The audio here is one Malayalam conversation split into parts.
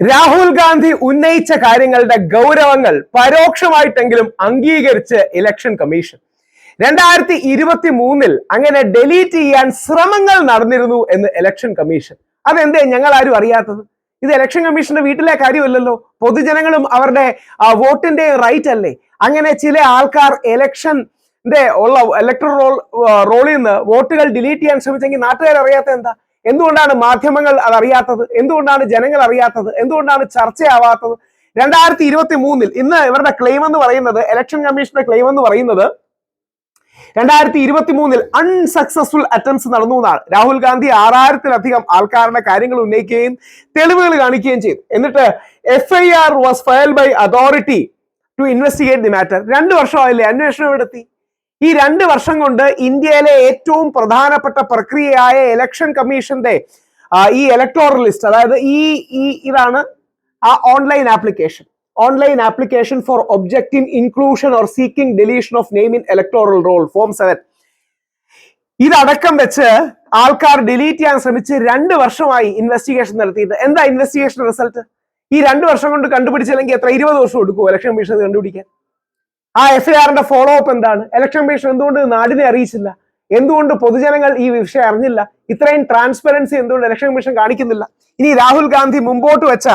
രാഹുൽ ഗാന്ധി ഉന്നയിച്ച കാര്യങ്ങളുടെ ഗൗരവങ്ങൾ പരോക്ഷമായിട്ടെങ്കിലും അംഗീകരിച്ച് ഇലക്ഷൻ കമ്മീഷൻ രണ്ടായിരത്തി ഇരുപത്തി മൂന്നിൽ അങ്ങനെ ഡെലീറ്റ് ചെയ്യാൻ ശ്രമങ്ങൾ നടന്നിരുന്നു എന്ന് ഇലക്ഷൻ കമ്മീഷൻ അതെന്തേ ഞങ്ങൾ ആരും അറിയാത്തത്? ഇത് ഇലക്ഷൻ കമ്മീഷന്റെ വീട്ടിലെ കാര്യമല്ലല്ലോ. പൊതുജനങ്ങളും അവരുടെ വോട്ടിന്റെ റൈറ്റ് അല്ലേ? അങ്ങനെ ചില ആൾക്കാർ ഇലക്ഷൻ ഉള്ള ഇലക്ട്രൽ റോൾ റോളിൽ നിന്ന് വോട്ടുകൾ ഡിലീറ്റ് ചെയ്യാൻ ശ്രമിച്ചെങ്കിൽ നാട്ടുകാർ അറിയാത്ത എന്താ? എന്തുകൊണ്ടാണ് മാധ്യമങ്ങൾ അത് അറിയാത്തത് എന്തുകൊണ്ടാണ് ജനങ്ങൾ അറിയാത്തത്? എന്തുകൊണ്ടാണ് ചർച്ചയാവാത്തത്? രണ്ടായിരത്തി ഇരുപത്തി മൂന്നിൽ ഇന്ന് ഇവരുടെ ക്ലെയിം എന്ന് പറയുന്നത് ഇലക്ഷൻ കമ്മീഷന്റെ ക്ലെയിം എന്ന് പറയുന്നത് രണ്ടായിരത്തി ഇരുപത്തി മൂന്നിൽ അൺസക്സസ്ഫുൾ അറ്റംപ്റ്റ്സ് നടന്നു എന്നാണ്. രാഹുൽ ഗാന്ധി ആറായിരത്തിലധികം ആൾക്കാരുടെ കാര്യങ്ങൾ ഉന്നയിക്കുകയും തെളിവുകൾ കാണിക്കുകയും ചെയ്തു. എന്നിട്ട് F I R was file by authority to investigate the matter രണ്ട് വർഷമായില്ലേ അന്വേഷണം എവിടെത്തി ഈ രണ്ട് വർഷം കൊണ്ട് ഇന്ത്യയിലെ ഏറ്റവും പ്രധാനപ്പെട്ട പ്രക്രിയയായ ഇലക്ഷൻ കമ്മീഷന്റെ ഈ ഇലക്ടോറൽ ലിസ്റ്റ് അതായത് ഈ ഈ ഇതാണ് ആ online application online application for objective inclusion or seeking deletion of name in electoral roll form seven ഇതടക്കം വെച്ച് ആൾക്കാർ ഡിലീറ്റ് ചെയ്യാൻ ശ്രമിച്ച് രണ്ട് വർഷമായി ഇൻവെസ്റ്റിഗേഷൻ നടത്തിയിട്ട്. എന്താ ഇൻവെസ്റ്റിഗേഷൻ റിസൾട്ട് ഈ രണ്ട് വർഷം കൊണ്ട് കണ്ടുപിടിച്ചില്ലെങ്കിൽ എത്ര? ഇരുപത് വർഷം എടുക്കും ഇലക്ഷൻ കമ്മീഷൻ കണ്ടുപിടിക്കാൻ? ആ എഫ് ഐ ആറിന്റെ ഫോളോ അപ്പ് എന്താണ്? ഇലക്ഷൻ കമ്മീഷൻ എന്തുകൊണ്ട് നാടിനെ അറിയിച്ചില്ല? എന്തുകൊണ്ട് പൊതുജനങ്ങൾ ഈ വിഷയം അറിഞ്ഞില്ല? ഇത്രയും ട്രാൻസ്പെറൻസി എന്തുകൊണ്ട് ഇലക്ഷൻ കമ്മീഷൻ കാണിക്കുന്നില്ല? ഇനി രാഹുൽ ഗാന്ധി മുമ്പോട്ട് വെച്ച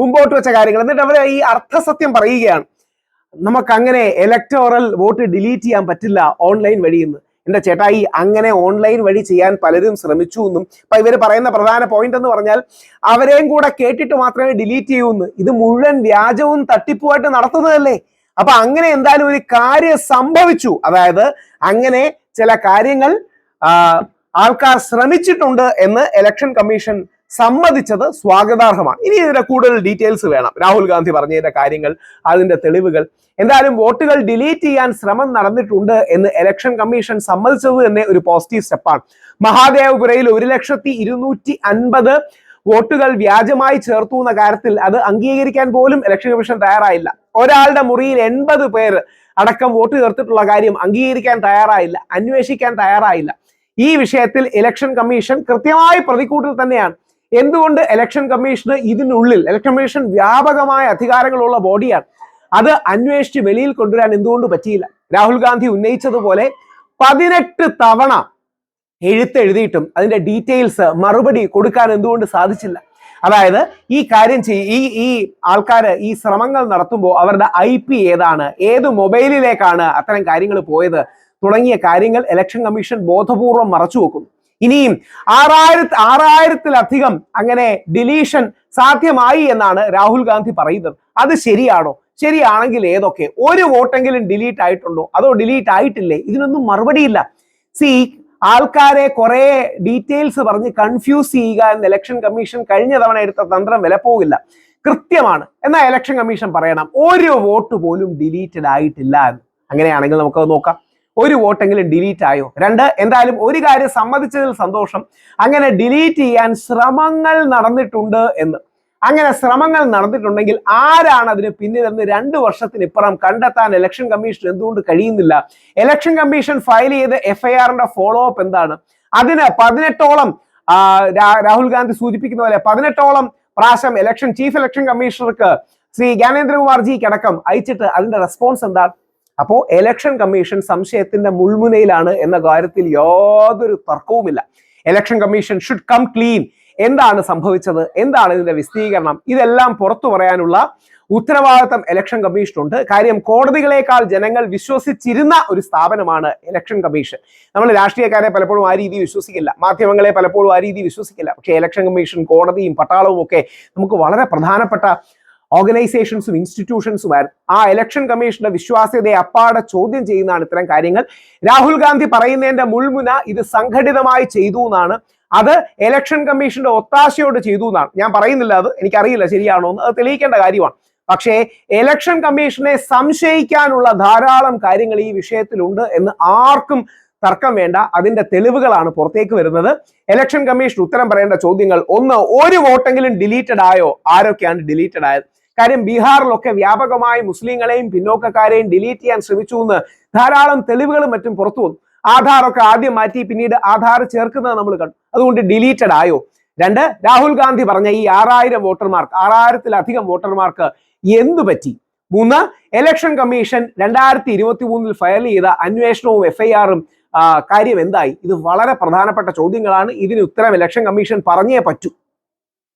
മുമ്പോട്ട് വെച്ച കാര്യങ്ങൾ. എന്നിട്ട് അവർ ഈ അർത്ഥസത്യം പറയുകയാണ്. നമുക്ക് അങ്ങനെ ഇലക്ടോറൽ വോട്ട് ഡിലീറ്റ് ചെയ്യാൻ പറ്റില്ല ഓൺലൈൻ വഴിയെന്ന് എന്റെ ഈ അങ്ങനെ ഓൺലൈൻ വഴി ചെയ്യാൻ പലരും ശ്രമിച്ചു എന്നും. അപ്പൊ ഇവർ പറയുന്ന പ്രധാന പോയിന്റ് എന്ന് പറഞ്ഞാൽ അവരെയും കൂടെ കേട്ടിട്ട് മാത്രമേ ഡിലീറ്റ് ചെയ്യൂ എന്ന് ഇത് മുഴുവൻ വ്യാജവും തട്ടിപ്പുമായിട്ട് നടത്തുന്നതല്ലേ? അപ്പൊ അങ്ങനെ എന്തായാലും ഒരു കാര്യം സംഭവിച്ചു. അതായത് അങ്ങനെ ചില കാര്യങ്ങൾ ആൾക്കാർ ശ്രമിച്ചിട്ടുണ്ട് എന്ന് ഇലക്ഷൻ കമ്മീഷൻ സമ്മതിച്ചത് സ്വാഗതാർഹമാണ്. ഇനി ഇതിന്റെ കൂടുതൽ ഡീറ്റെയിൽസ് വേണം. രാഹുൽ ഗാന്ധി പറഞ്ഞതിന്റെ കാര്യങ്ങൾ അതിന്റെ തെളിവുകൾ. എന്തായാലും വോട്ടുകൾ ഡിലീറ്റ് ചെയ്യാൻ ശ്രമം നടന്നിട്ടുണ്ട് എന്ന് ഇലക്ഷൻ കമ്മീഷൻ സമ്മതിച്ചത് തന്നെ ഒരു പോസിറ്റീവ് സ്റ്റെപ്പാണ് മഹാദേവപുരയിൽ ഒരു ലക്ഷത്തി ഇരുന്നൂറ്റി അൻപത് വോട്ടുകൾ വ്യാജമായി ചേർത്തു എന്ന കാര്യത്തിൽ അത് അംഗീകരിക്കാൻ പോലും ഇലക്ഷൻ കമ്മീഷൻ തയ്യാറായില്ല. ഒരാളുടെ മുറിയിൽ എൺപത് പേര് അടക്കം വോട്ട് ചേർത്തിട്ടുള്ള കാര്യം അംഗീകരിക്കാൻ തയ്യാറായില്ല അന്വേഷിക്കാൻ തയ്യാറായില്ല. ഈ വിഷയത്തിൽ ഇലക്ഷൻ കമ്മീഷൻ കൃത്യമായി പ്രതിക്കൂട്ടിൽ തന്നെയാണ്. എന്തുകൊണ്ട് ഇലക്ഷൻ കമ്മീഷന് ഇതിനുള്ളിൽ ഇലക്ഷൻ കമ്മീഷൻ വ്യാപകമായ അധികാരങ്ങളുള്ള ബോഡിയാണ് അത് അന്വേഷിച്ച് വെളിയിൽ കൊണ്ടുവരാൻ എന്തുകൊണ്ട് പറ്റിയില്ല? രാഹുൽ ഗാന്ധി ഉന്നയിച്ചതുപോലെ പതിനെട്ട് തവണ എഴുത്തെഴുതിയിട്ടും അതിന്റെ ഡീറ്റെയിൽസ് മറുപടി കൊടുക്കാൻ എന്തുകൊണ്ട് സാധിച്ചില്ല? അതായത് ഈ കാര്യം ഈ ഈ ആൾക്കാർ ഈ ശ്രമങ്ങൾ നടത്തുമ്പോൾ അവരുടെ ഐ പി ഏതാണ് ഏത് മൊബൈലിലേക്കാണ് അത്തരം കാര്യങ്ങൾ പോയത് തുടങ്ങിയ കാര്യങ്ങൾ ഇലക്ഷൻ കമ്മീഷൻ ബോധപൂർവം മറച്ചു വെക്കുന്നു. ഇനിയും ആറായിരത്തി ആറായിരത്തിലധികം അങ്ങനെ ഡിലീഷൻ സാധ്യമായി എന്നാണ് രാഹുൽ ഗാന്ധി പറയുന്നത്. അത് ശരിയാണോ? ശരിയാണെങ്കിൽ ഏതൊക്കെ? ഒരു വോട്ടെങ്കിലും ഡിലീറ്റ് ആയിട്ടുണ്ടോ? അതോ ഡിലീറ്റ് ആയിട്ടില്ലേ? ഇതിനൊന്നും മറുപടിയില്ല. സി ആൾക്കാരെ കുറെ ഡീറ്റെയിൽസ് പറഞ്ഞ് കൺഫ്യൂസ് ചെയ്യുക എന്ന് ഇലക്ഷൻ കമ്മീഷൻ കഴിഞ്ഞ തവണ എടുത്ത തന്ത്രം വില വിലപ്പോകില്ല കൃത്യമാണ്. എന്നാൽ ഇലക്ഷൻ കമ്മീഷൻ പറയണം ഒരു വോട്ട് പോലും ഡിലീറ്റഡ് ആയിട്ടില്ല എന്ന്. അങ്ങനെയാണെങ്കിൽ നമുക്കത് നോക്കാം. ഒരു വോട്ടെങ്കിലും ഡിലീറ്റ് ആയോ? രണ്ട് എന്തായാലും ഒരു കാര്യം സമ്മതിച്ചതിൽ സന്തോഷം. അങ്ങനെ ഡിലീറ്റ് ചെയ്യാൻ ശ്രമങ്ങൾ നടന്നിട്ടുണ്ട് എന്ന്. അങ്ങനെ ശ്രമങ്ങൾ നടന്നിട്ടുണ്ടെങ്കിൽ ആരാണ് അതിന് പിന്നിലെന്ന് രണ്ട് വർഷത്തിനിപ്പുറം കണ്ടെത്താൻ ഇലക്ഷൻ കമ്മീഷൻ എന്തുകൊണ്ട് കഴിയുന്നില്ല? ഇലക്ഷൻ കമ്മീഷൻ ഫയൽ ചെയ്ത എഫ്ഐആറിന്റെ ഫോളോ അപ്പ് എന്താണ്? അതിന് പതിനെട്ടോളം രാഹുൽ ഗാന്ധി സൂചിപ്പിക്കുന്ന പോലെ പതിനെട്ടോളം പ്രാവശ്യം ഇലക്ഷൻ ചീഫ് ഇലക്ഷൻ കമ്മീഷണർക്ക് ശ്രീ ജ്ഞാനേന്ദ്രകുമാർജിക്ക് അടക്കം അയച്ചിട്ട് അതിന്റെ റെസ്പോൺസ് എന്താണ്? അപ്പോ ഇലക്ഷൻ കമ്മീഷൻ സംശയത്തിന്റെ മുൾമുനയിലാണ് എന്ന കാര്യത്തിൽ യാതൊരു തർക്കവുമില്ല. Election commission should come clean എന്താണ് സംഭവിച്ചത്? എന്താണ് ഇതിന്റെ വിശദീകരണം? ഇതെല്ലാം പുറത്തു പറയാനുള്ള ഉത്തരവാദിത്തം ഇലക്ഷൻ കമ്മീഷനുണ്ട് കാര്യം കോടതികളെക്കാൾ ജനങ്ങൾ വിശ്വസിച്ചിരുന്ന ഒരു സ്ഥാപനമാണ് ഇലക്ഷൻ കമ്മീഷൻ നമ്മൾ രാഷ്ട്രീയക്കാരെ പലപ്പോഴും ആ രീതി വിശ്വസിക്കില്ല. മാധ്യമങ്ങളെ പലപ്പോഴും ആ രീതി വിശ്വസിക്കില്ല. പക്ഷേ ഇലക്ഷൻ കമ്മീഷൻ കോടതിയും പട്ടാളവും ഒക്കെ നമുക്ക് വളരെ പ്രധാനപ്പെട്ട ഓർഗനൈസേഷൻസും ഇൻസ്റ്റിറ്റ്യൂഷൻസുമായിരുന്നു ആ ഇലക്ഷൻ കമ്മീഷന്റെ വിശ്വാസ്യതയെ അപ്പാടെ ചോദ്യം ചെയ്യുന്നതാണ് ഇത്തരം കാര്യങ്ങൾ. രാഹുൽ ഗാന്ധി പറയുന്നതിന്റെ മുൾമുന ഇത് സംഘടിതമായി ചെയ്തു എന്നാണ് അത് ഇലക്ഷൻ കമ്മീഷന്റെ ഒത്താശയോട് ചെയ്തു എന്നാണ്. ഞാൻ പറയുന്നില്ല അത് എനിക്കറിയില്ല ശരിയാണോ എന്ന്. അത് തെളിയിക്കേണ്ട കാര്യമാണ്. പക്ഷേ ഇലക്ഷൻ കമ്മീഷനെ സംശയിക്കാനുള്ള ധാരാളം കാര്യങ്ങൾ ഈ വിഷയത്തിലുണ്ട് എന്ന് ആർക്കും തർക്കം വേണ്ട. അതിന്റെ തെളിവുകളാണ് പുറത്തേക്ക് വരുന്നത്. ഇലക്ഷൻ കമ്മീഷൻ ഉത്തരം പറയേണ്ട ചോദ്യങ്ങൾ ഒന്ന് ഒരു വോട്ടെങ്കിലും ഡിലീറ്റഡ് ആയോ? ആരൊക്കെയാണ് ഡിലീറ്റഡ് ആയത്? കാര്യം ബീഹാറിലൊക്കെ വ്യാപകമായി മുസ്ലിങ്ങളെയും പിന്നോക്കക്കാരെയും ഡിലീറ്റ് ചെയ്യാൻ ശ്രമിച്ചു എന്ന് ധാരാളം തെളിവുകളും മറ്റും പുറത്തു വന്നു. ആധാർ ഒക്കെ ആദ്യം മാറ്റി പിന്നീട് ആധാർ ചേർക്കുന്നത് നമ്മൾ കണ്ടു. അതുകൊണ്ട് ഡിലീറ്റഡ് ആയോ? രണ്ട് രാഹുൽ ഗാന്ധി പറഞ്ഞ ഈ ആറായിരം വോട്ടർമാർക്ക് ആറായിരത്തിലധികം വോട്ടർമാർക്ക് എന്തു പറ്റി? മൂന്ന് ഇലക്ഷൻ കമ്മീഷൻ രണ്ടായിരത്തി ഇരുപത്തി മൂന്നിൽ ഫയൽ ചെയ്ത അന്വേഷണവും എഫ്ഐആറും കാര്യം എന്തായി? ഇത് വളരെ പ്രധാനപ്പെട്ട ചോദ്യങ്ങളാണ്. ഇതിന് ഉത്തരം ഇലക്ഷൻ കമ്മീഷൻ പറഞ്ഞേ പറ്റൂ.